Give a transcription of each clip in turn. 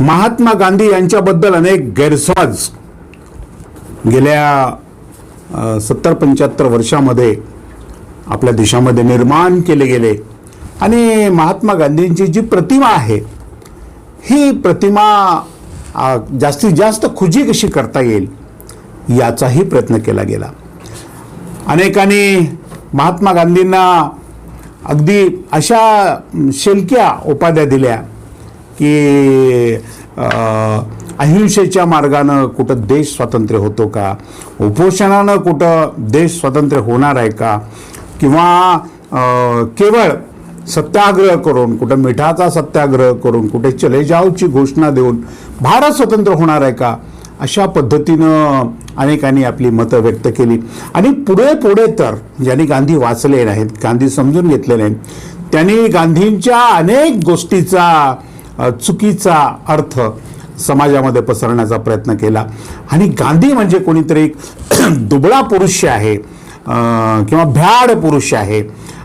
महात्मा गांधी यांच्याबद्दल अनेक गैरसमज गेल्या सत्तर पंच्याहत्तर वर्षामध्ये आपल्या देशामध्ये निर्माण केले गेले. आणि महात्मा गांधींची जी प्रतिमा आहे ही प्रतिमा जास्तीत जास्त खुजी कशी करता येईल याचाही प्रयत्न केला गेला. अनेकांनी महात्मा गांधींना अगदी अशा शेलक्या उपाध्या दिल्या. की अहिंसेच्या मार्गानं कुठं देश स्वातंत्र्य होतो का? उपोषणानं कुठं देश स्वातंत्र्य होणार आहे का? किंवा केवळ सत्याग्रह करून कुठं मिठाचा सत्याग्रह करून कुठे चले जावची घोषणा देऊन भारत स्वतंत्र होणार आहे का? अशा पद्धतीनं अनेकांनी आपली मतं व्यक्त केली. आणि पुढे पुढे तर ज्यांनी गांधी वाचले नाहीत गांधी समजून घेतले नाहीत त्यांनी गांधींच्या अनेक गोष्टीचा चुकीचा अर्थ समाजामध्ये पसरण्याचा प्रयत्न केला. आणि गांधी म्हणजे कोणीतरी एक दुबळा पुरुष आहे किंवा भ्याड पुरुष आहे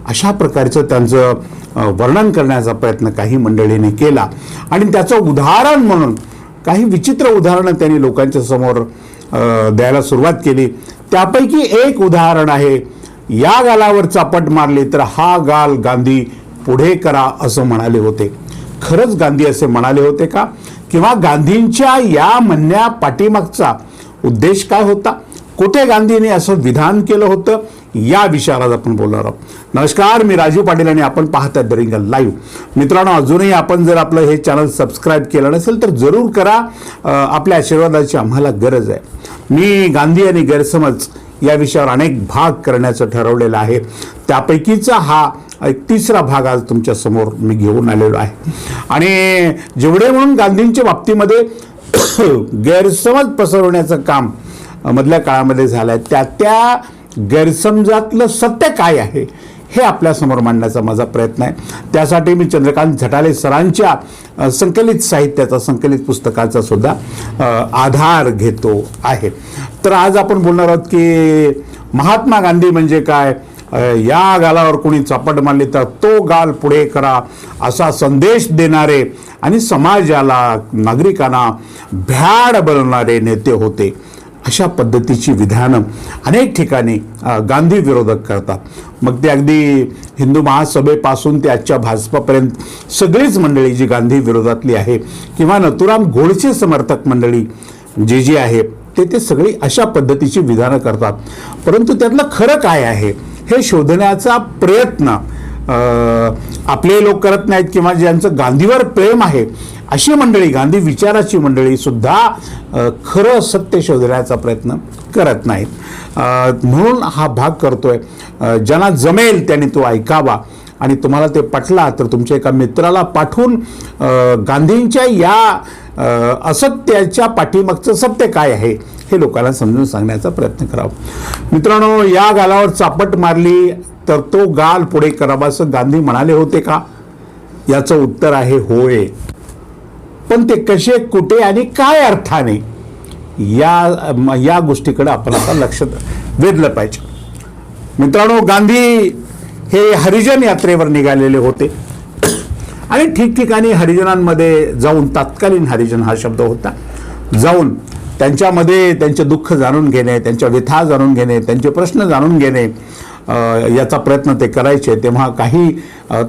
अशा प्रकारचं त्यांचं वर्णन करण्याचा प्रयत्न काही मंडळींनी केला. आणि त्याचं उदाहरण म्हणून काही विचित्र उदाहरणं त्यांनी लोकांच्या समोर द्यायला सुरुवात केली. त्यापैकी एक उदाहरण आहे या गालावर चापट मारली तर हा गाल गांधी पुढे करा असं म्हणाले होते. खरंच गांधी असे म्हणाले होते का? किंवा गांधींच्या या म्हणण्या पाठीमागचा उद्देश काय होता? कुठे गांधींनी असं विधान केलं होतं? या विषयावर आज आपण बोलणार आहोत. नमस्कार मी राजीव पाटील आणि आपण पाहतात द रिंगल लाईव्ह. मित्रांनो अजूनही आपण जर आपलं हे चॅनल सबस्क्राईब केलं नसेल तर जरूर करा. आपल्या आशीर्वादाची आम्हाला गरज आहे. मी गांधी आणि गैरसमज या विषयावर अनेक भाग करण्याचं ठरवलेलं आहे. त्यापैकीचा हा एक तिसरा भाग आज तुमच्यासमोर मी घेऊन आलेलो आहे. आणि जेवढे म्हणून गांधींच्या बाबतीमध्ये गैरसमज पसरवण्याचं काम मधल्या काळामध्ये झालं आहे त्या त्या गैरसमजातलं सत्य काय आहे हे आपल्यासमोर मांडण्याचा माझा प्रयत्न आहे. त्यासाठी मी चंद्रकांत झटाले सरांच्या संकलित साहित्याचा संकलित पुस्तकाचा सुद्धा आधार घेतो आहे. तर आज आपण बोलणार आहोत की महात्मा गांधी म्हणजे काय? या गालावर कोणी चापट मारली तर तो गाल पुढे करा असा संदेश देणारे आणि समाजाला नागरिकांना भ्याड बनवणारे नेते होते. अशा पद्धतीची विधानं अनेक ठिकाणी गांधी विरोधक करतात. मग ते अगदी हिंदू महासभेपासून ते आजच्या भाजपापर्यंत सगळीच मंडळी जी गांधी विरोधातली आहे किंवा नथुराम घोडचे समर्थक मंडळी जे जी आहे ते ते सगळी अशा पद्धतीची विधानं करतात. परंतु त्यातलं खरं काय आहे? हे शोधण्याचा प्रयत्न आपले लोक करत नाहीत किंवा ज्यांचं गांधीवर प्रेम आहे अशी मंडळी गांधी विचाराची मंडळी सुद्धा खरं सत्य शोधण्याचा प्रयत्न करत नाहीत. म्हणून हा भाग करतोय. ज्यांना जमेल त्यांनी तो ऐकावा. आणि तुम्हाला ते पटला तर तुमच्या एका मित्राला पाठवून गांधींच्या या असत्याच्या पाठीमागचं सत्य काय आहे हे लोकांना समजून सांगण्याचा प्रयत्न करावा. मित्रांनो या गालावर चापट मारली तर तो गाल पुढे करावा असं गांधी म्हणाले होते का? याचं उत्तर आहे होय. पण ते कसे कुठे आणि काय अर्थाने? या या गोष्टीकडे आपण आता लक्ष वेधलं पाहिजे. मित्रांनो गांधी हे हरिजन यात्रेवर निघालेले होते. आणि ठिकठिकाणी हरिजनांमध्ये जाऊन तत्कालीन हरिजन हा शब्द होता. जाऊन त्यांच्यामध्ये त्यांचे दुःख जाणून घेणे त्यांच्या व्यथा जाणून घेणे त्यांचे प्रश्न जाणून घेणे याचा प्रयत्न ते करायचे. तेव्हा काही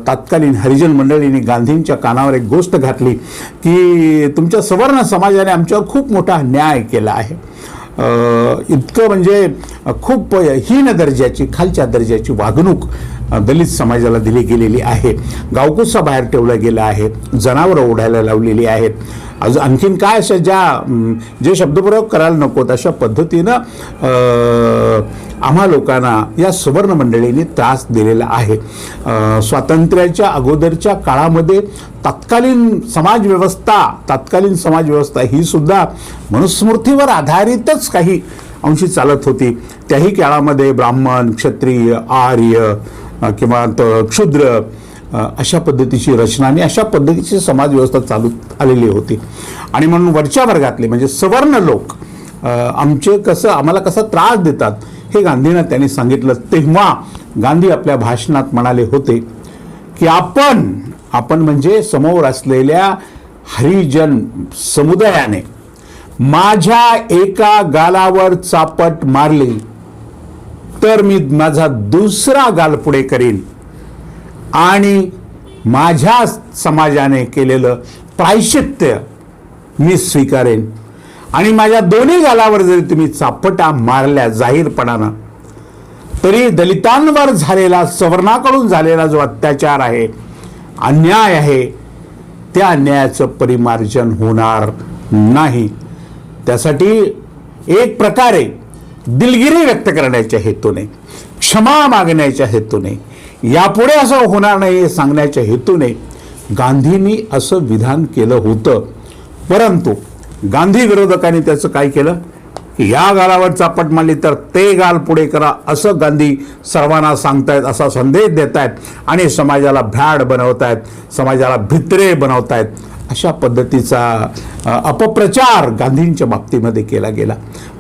तत्कालीन हरिजन मंडळींनी गांधींच्या कानावर एक गोष्ट घातली की तुमच्या सवर्ण समाजाने आमच्यावर खूप मोठा न्याय केला आहे. इतकं म्हणजे खूप हीन दर्जाची खालच्या दर्जाची वागणूक दलित समाजाला दिली गेलेली आहे. गावकुसा बाहेर ठेवलं गेलं आहे जनावरं ओढायला लावलेली आहेत. अजून आणखीन काय अशा ज्या जे शब्दप्रयोग करायला नकोत अशा पद्धतीनं आम्हा लोकांना या सुवर्ण मंडळींनी त्रास दिलेला आहे. स्वातंत्र्याच्या अगोदरच्या काळामध्ये तत्कालीन समाजव्यवस्था तत्कालीन समाजव्यवस्था ही सुद्धा मनुस्मृतीवर आधारितच काही अंशी चालत होती. त्याही काळामध्ये ब्राह्मण क्षत्रिय आर्य किंवा त- क्षुद्र अशा पद्धतीची रचना आणि अशा पद्धतीची समाजव्यवस्था चालू आलेली होती. आणि म्हणून वरच्या वर्गातले म्हणजे सवर्ण लोक आमचे कसं आम्हाला कसा त्रास देतात हे गांधींना त्यांनी सांगितलं. तेव्हा गांधी आपल्या भाषणात म्हणाले होते की आपण आपण म्हणजे समोर असलेल्या हरिजन समुदायाने माझ्या एका गालावर चापट मारली. तर मी माझा दुसरा गाल पुढे करीन. आणि माझ्या समाजाने केलेलं प्रायश्चित्य मी स्वीकारेन. आणि माझ्या दोन्ही गालावर जरी तुम्ही चापटा मारल्या जाहीरपणानं तरी दलितांवर झालेला सवर्णाकडून झालेला जो अत्याचार आहे अन्याय आहे त्या अन्यायाचं परिमार्जन होणार नाही. त्यासाठी एक प्रकारे दिलगिरी व्यक्त करण्याच्या हेतूने क्षमा मागण्याच्या हेतूने यापुढे असं होणार नाही हे सांगण्याच्या हेतूने गांधींनी असं विधान केलं होतं. परंतु गांधी विरोधकांनी त्याचं काय केलं? या गालावर चापट मांडली तर ते गाल पुढे करा असं गांधी सर्वांना सांगतायत असा संदेश देत आहेत आणि समाजाला भ्याड बनवतायत समाजाला भित्रे बनवतायत. अशा पद्धतीचा अपप्रचार गांधींच्या बाबतीमध्ये केला गेला.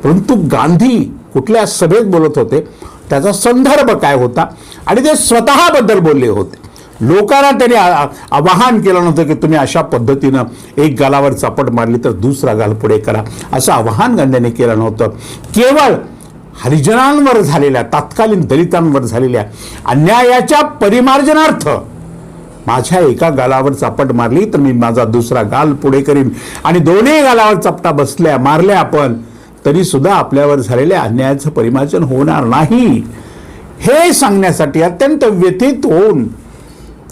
परंतु गांधी कुठल्या सभेत बोलत होते त्याचा संदर्भ काय होता आणि ते स्वतःबद्दल बोलले होते. लोकांना त्यांनी आवाहन केलं नव्हतं की तुम्ही अशा पद्धतीनं एक गालावर चापट मारली तर दुसरा गाल पुढे करा. असं आवाहन गांधींनी केलं नव्हतं. केवळ हरिजनांवर झालेल्या तात्कालीन दलितांवर झालेल्या अन्यायाच्या परिमार्जनार्थ माझ्या एका गालावर चापट मारली तर मी माझा दुसरा गाल पुढे करीन. आणि दोन्ही गालावर चपटा बसल्या मारल्या आपण तरी सुद्धा आपल्यावर झालेल्या अन्यायाचं परिमार्जन होणार नाही. हे सांगण्यासाठी अत्यंत व्यथित होऊन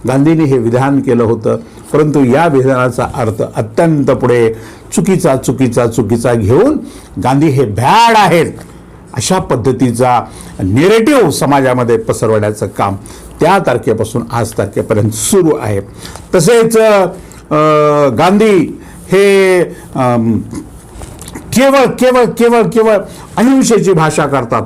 गांधींनी हे विधान केलं होतं. परंतु या विधानाचा अर्थ अत्यंत पुढे चुकीचा चुकीचा चुकीचा घेऊन गांधी हे भ्याड आहेत. अशा पद्धतीचा नेरेटिव्ह समाजामध्ये पसरवण्याचं काम त्या तारखेपासून आज तारखेपर्यंत सुरू आहे. तसेच गांधी हे केवळ केवळ केवळ केवळ अहिंसेची भाषा करतात.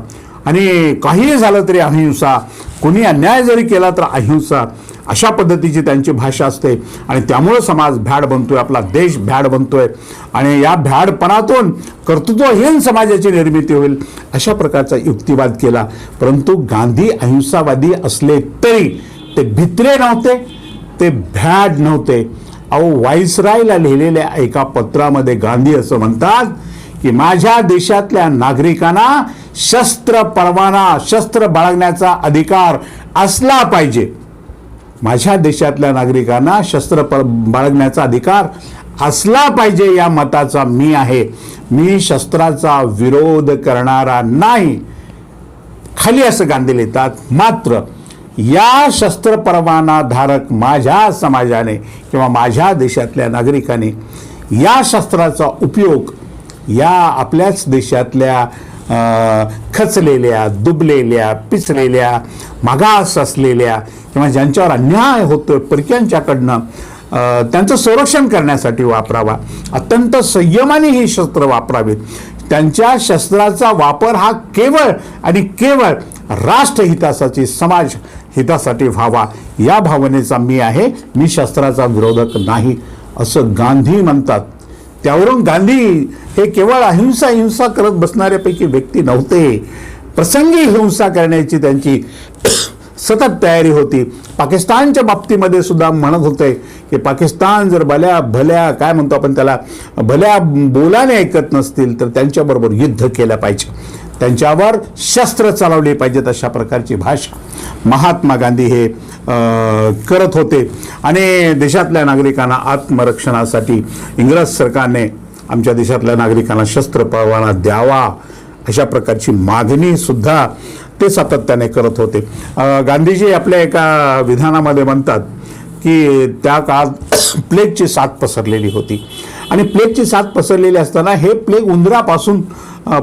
आणि काहीही झालं तरी अहिंसा कोणी अन्याय जरी केला तर अहिंसा अशा पद्धतीची त्यांची भाषा असते. आणि त्यामुळं समाज भ्याड बनतोय आपला देश भ्याड बनतोय. आणि या भ्याडपणातून कर्तृत्वहीन समाजाची निर्मिती होईल अशा प्रकारचा युक्तिवाद केला. परंतु गांधी अहिंसावादी असले तरी ते भित्रे नव्हते ते भ्याड नव्हते. अहो व्हाईसरायला लिहिलेल्या एका पत्रामध्ये गांधी असं म्हणतात की माझ्या देशातल्या नागरिकांना शस्त्र परवाना शस्त्र बाळगण्याचा अधिकार असला पाहिजे. माझ्या देशातल्या नागरिकांना शस्त्र पर बाळगण्याचा अधिकार असला पाहिजे या मताचा मी आहे. मी शस्त्राचा विरोध करणारा नाही. खाली असं गांधी लिहितात मात्र या शस्त्र परवाना धारक माझ्या समाजाने किंवा माझ्या देशातल्या नागरिकाने या शस्त्राचा उपयोग या आपल्याच देशातल्या खचलेल्या दुबलेल्या पिचलेल्या मागास असलेल्या किंवा ज्यांच्यावर अन्याय होतोय परक्यांच्याकडनं त्यांचं संरक्षण करण्यासाठी वापरावा. अत्यंत संयमाने ही शस्त्र वापरावीत. त्यांच्या शस्त्राचा वापर हा केवळ आणि केवळ राष्ट्रहितासाठी समाज हितासाठी व्हावा. या भावनेचा मी आहे. मी शस्त्राचा विरोधक नाही असं गांधी म्हणतात. त्यावरून गांधी हे केवळ अहिंसा हिंसा करत बसणाऱ्यापैकी व्यक्ती नव्हते. प्रसंगी हिंसा करण्याची त्यांची सतत तयारी होती. पाकिस्तानच्या बाबतीमध्ये सुद्धा म्हणत होते की पाकिस्तान जर भल्या भल्या काय म्हणतो आपण त्याला भल्या बोलाने ऐकत नसतील तर त्यांच्याबरोबर युद्ध केलं पाहिजे. त्यांच्यावर शस्त्र चालवले पाहिजेत अशा प्रकारची भाषा महात्मा गांधी हे करत होते. आणि देशातल्या नागरिकांना आत्मरक्षणासाठी इंग्रज सरकारने आमच्या देशातल्या नागरिकांना शस्त्र परवाना द्यावा अशा प्रकारची मागणी सुद्धा ते सातत्याने करत होते. गांधीजी आपल्या एका विधानामध्ये म्हणतात की त्या काळात प्लेगची साथ पसरलेली होती. आणि प्लेगची साथ पसरलेली असताना हे प्लेग उंदरापासून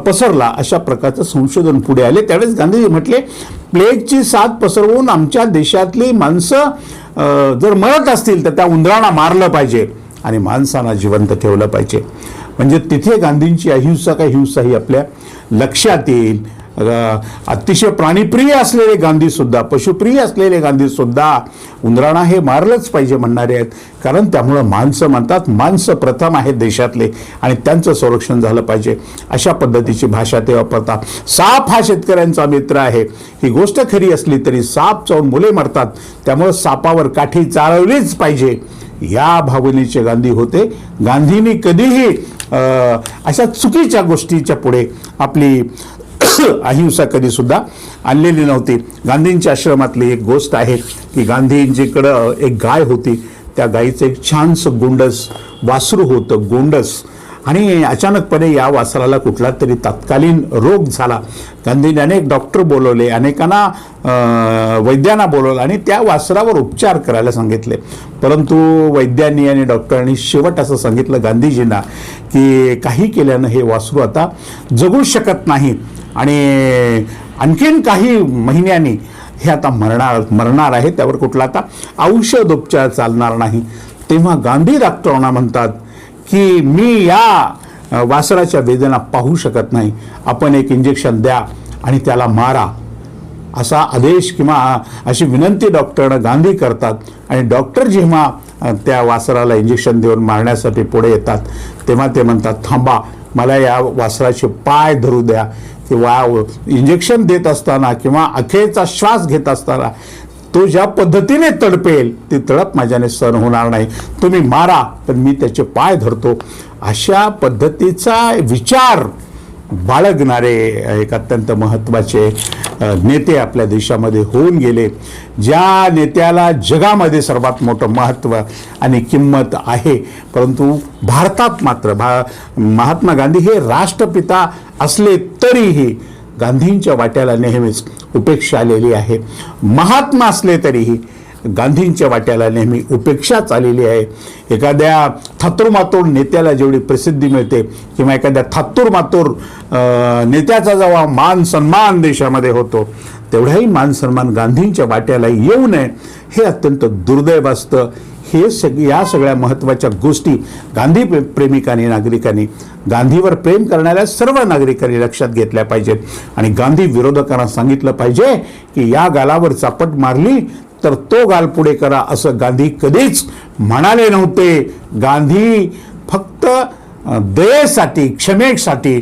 पसरला अशा प्रकारचं संशोधन पुढे आले. त्यावेळेस गांधीजी म्हटले प्लेगची साथ पसरवून आमच्या देशातली माणसं जर मरत असतील तर त्या उंदरांना मारलं पाहिजे आणि माणसांना जिवंत ठेवलं पाहिजे. म्हणजे तिथे गांधींची अहिंसा का हिंसा ही आपल्या लक्षात येईल. अतिशय प्राणीप्रिय असलेले गांधी सुद्धा पशुप्रिय असलेले गांधीसुद्धा उंदराणा हे मारलंच पाहिजे म्हणणारे आहेत. कारण त्यामुळं माणसं म्हणतात माणसं प्रथम आहेत देशातले आणि त्यांचं संरक्षण झालं पाहिजे. अशा पद्धतीची भाषा ते वापरतात साप हा शेतकऱ्यांचा मित्र आहे. ही गोष्ट खरी असली तरी साप चावून मुले मरतात. त्यामुळं सापावर काठी चालवलीच पाहिजे. या भावनेचे गांधी होते. गांधींनी कधीही अशा चुकीच्या गोष्टीच्या पुढे आपली अहिंसा कधीसुद्धा आणलेली नव्हती. गांधींच्या आश्रमातली एक गोष्ट आहे की गांधींजीकडं एक गाय होती. त्या गायीचं एक छानसं गोंडस वासरू होतं गोंडस. आणि अचानकपणे या वासराला कुठला तरी तत्कालीन रोग झाला. गांधींनी अनेक डॉक्टर बोलवले अनेकांना वैद्यांना बोलवलं आणि त्या वासरावर उपचार करायला सांगितले. परंतु वैद्यांनी आणि डॉक्टरांनी शेवट असं सांगितलं गांधीजींना की काही केल्यानं हे वासरू आता जगू शकत नाही. आणि आणखीन काही महिन्यांनी हे आता मरणार मरणार आहे त्यावर कुठला आता औषधोपचार चालणार नाही. तेव्हा गांधी डॉक्टरांना म्हणतात की मी या वासराच्या वेदना पाहू शकत नाही. आपण एक इंजेक्शन द्या आणि त्याला मारा. असा आदेश किंवा अशी विनंती डॉक्टरनं गांधी करतात. आणि डॉक्टर जेव्हा त्या वासराला इंजेक्शन देऊन मारण्यासाठी पुढे येतात तेव्हा ते म्हणतात थांबा मला या वासराचे पाय धरू द्या. किंवा इंजेक्शन देत असताना किंवा अखेरचा श्वास घेत असताना तो ज्या पद्धतीने तडपेल ती तडप माझ्याने सहन होणार नाही. तुम्ही मारा पण मी त्याचे पाय धरतो. अशा पद्धतीचा विचार बाळगणारे एक अत्यंत महत्त्वाचे नेते आपल्या देशामध्ये होऊन गेले. ज्या नेत्याला जगामध्ये सर्वात मोठं महत्त्व आणि किंमत आहे परंतु भारतात मात्र भा महात्मा गांधी हे राष्ट्रपिता असले तरीही गांधींच्या वाट्याला नेहमीच उपेक्षा आलेली आहे. महात्मा असले तरीही गांधींच्या वाट्याला नेहमी उपेक्षाच आलेली आहे. एखाद्या थातुरमातूर नेत्याला जेवढी प्रसिद्धी मिळते किंवा एखाद्या थातुरमातोर नेत्याचा जेव्हा मान सन्मान देशामध्ये होतो तेवढाही मान सन्मान गांधींच्या वाट्याला येऊ नये हे अत्यंत दुर्दैव असतं. हे सग या सगळ्या महत्त्वाच्या गोष्टी गांधी प्रे- प्रेमिकांनी नागरिकांनी गांधीवर प्रेम करणाऱ्या सर्व नागरिकांनी लक्षात घेतल्या पाहिजेत. आणि गांधी विरोधकांना सांगितलं पाहिजे की या गालावर चापट मारली तर तो गाल पुढे करा असं गांधी कधीच म्हणाले नव्हते. गांधी फक्त दयेसाठी क्षमेसाठी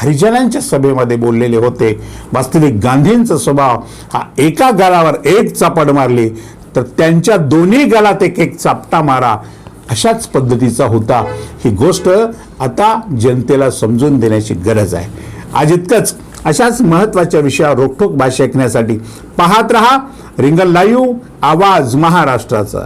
हरिजनांच्या सभेमध्ये बोललेले होते. वास्तविक गांधींचा स्वभाव हा एका गालावर एक चापड मारली तर त्यांच्या दोन्ही गालात एक एक चापटा मारा अशाच पद्धतीचा होता. ही गोष्ट आता जनतेला समजून देण्याची गरज आहे. आज इतकंच. अशाच महत्त्वाच्या विषयावर रोखोक भाषा ऐकण्यासाठी पाहत रहा. रिंगल लाईव्ह आवाज महाराष्ट्राचा.